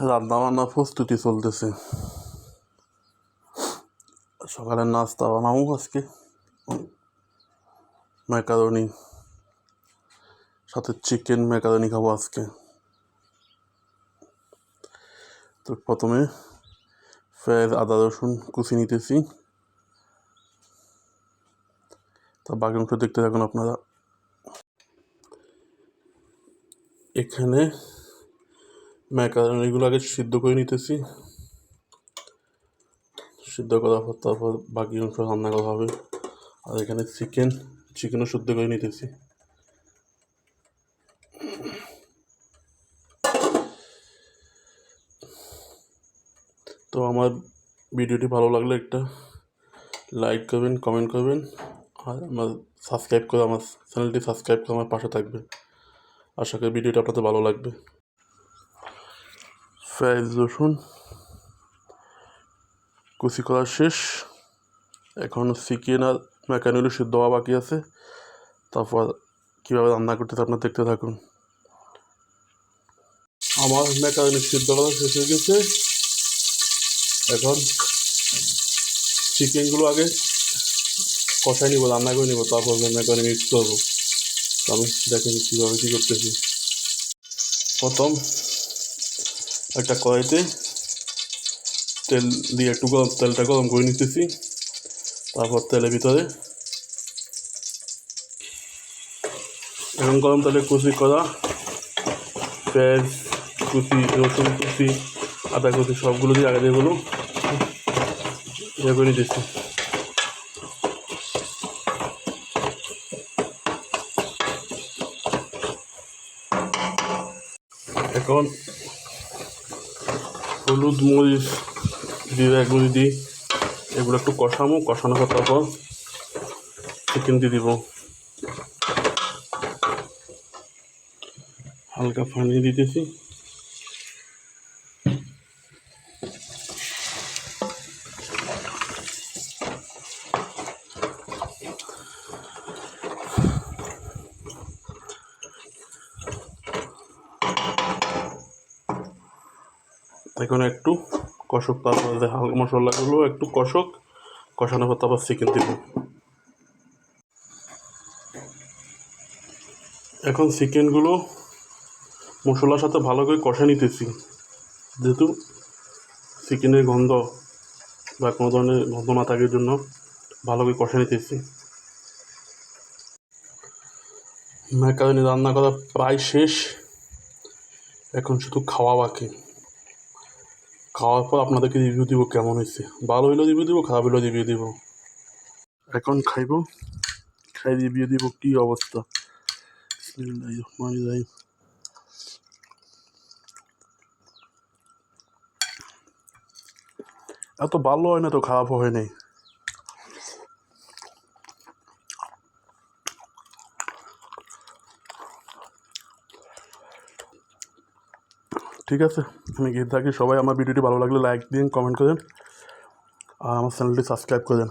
রান্না বান্না প্রস্তুতি চলতেছে। সকালের নাস্তা বানাবো আজকে। ম্যাকারনি। সাথে চিকেন ম্যাকারনি খাব আজকে। তো প্রথমে পেঁয়াজ আদা, রসুন কুচি নিতেছি। তা বাকি অংশ দেখতে থাকুন আপনারা। এখানে ম্যাকারনিগুলো আগে সিদ্ধ করে নিতেছি। সিদ্ধ করার পর তারপর বাকি অংশ রান্না করা হবে। আর এখানে চিকেন, চিকেনও শুদ্ধ করে নিতেছি। তো আমার ভিডিওটি ভালো লাগলে একটা লাইক করবেন, কমেন্ট করবেন। আর আমার সাবস্ক্রাইব করে আমার চ্যানেলটি সাবস্ক্রাইব করে আমার পাশে থাকবে আশা করি ভিডিওটা আপনাদের ভালো লাগবে। পেঁয়াজ রসুন, কুচি করা শেষ। এখন চিকেন আর ম্যাকানিগুলো সিদ্ধ হওয়া বাকি আছে। তারপর কীভাবে রান্না করতেছে আপনার দেখতে থাকুন। আমার ম্যাকারনি সিদ্ধ করা শেষ হয়ে গেছে। এখন চিকেনগুলো আগে কষাই নিব, রান্না করে নিব, তারপর ম্যাকারনি মিক্স করব। তো আমি দেখেন কীভাবে কী করতেছি। প্রথম একটা কড়াইতে তেল দিয়ে একটু গরম, তেলটা গরম করে নিতেছি। তারপর তেলের ভিতরে এখন গরম তেলে কুচি করা, পেঁয়াজ কুচি, রসুন কুচি, আদা কুচি সবগুলো দিয়ে আগে যেগুলো ইয়ে করে নিতেছি। এখন হলুদ মরিচ দিয়ে এগুলি দিই। এগুলো একটু কষামো কষানো পর তারপর চিকেন দিয়ে দিব। হালকা পানি দিতেছি। এখন একটু কষক, তারপর যে হালকা মশলাগুলো একটু কষক, কষানোর পর তারপর চিকেন দিব। এখন চিকেনগুলো মশলার সাথে ভালো করে কষা নিতেছি। যেহেতু চিকেনের গন্ধ বা কোনো ধরনের গন্ধ না থাকার জন্য ভালো করে কষা নিতেছি। ম্যাকারনি রান্না করা প্রায় শেষ। এখন শুধু খাওয়া বাকি। খাওয়ার পর আপনাদেরকে রিভিউ দিব কেমন হয়েছে। ভালো হইলেও রিভিউ দিব, খারাপ হইলেও রিভিউ দিব। এখন খাইব, খাই রিভিউ দিব কি অবস্থা। এত ভালো হয় না তো খারাপ হয় নাই। ঠিক আছে? আমি গিয়ে থাকি। সবাই আমার ভিডিওটি ভালো লাগলে লাইক দিন কমেন্ট করেন। আর আমার চ্যানেলটি সাবস্ক্রাইব করেন।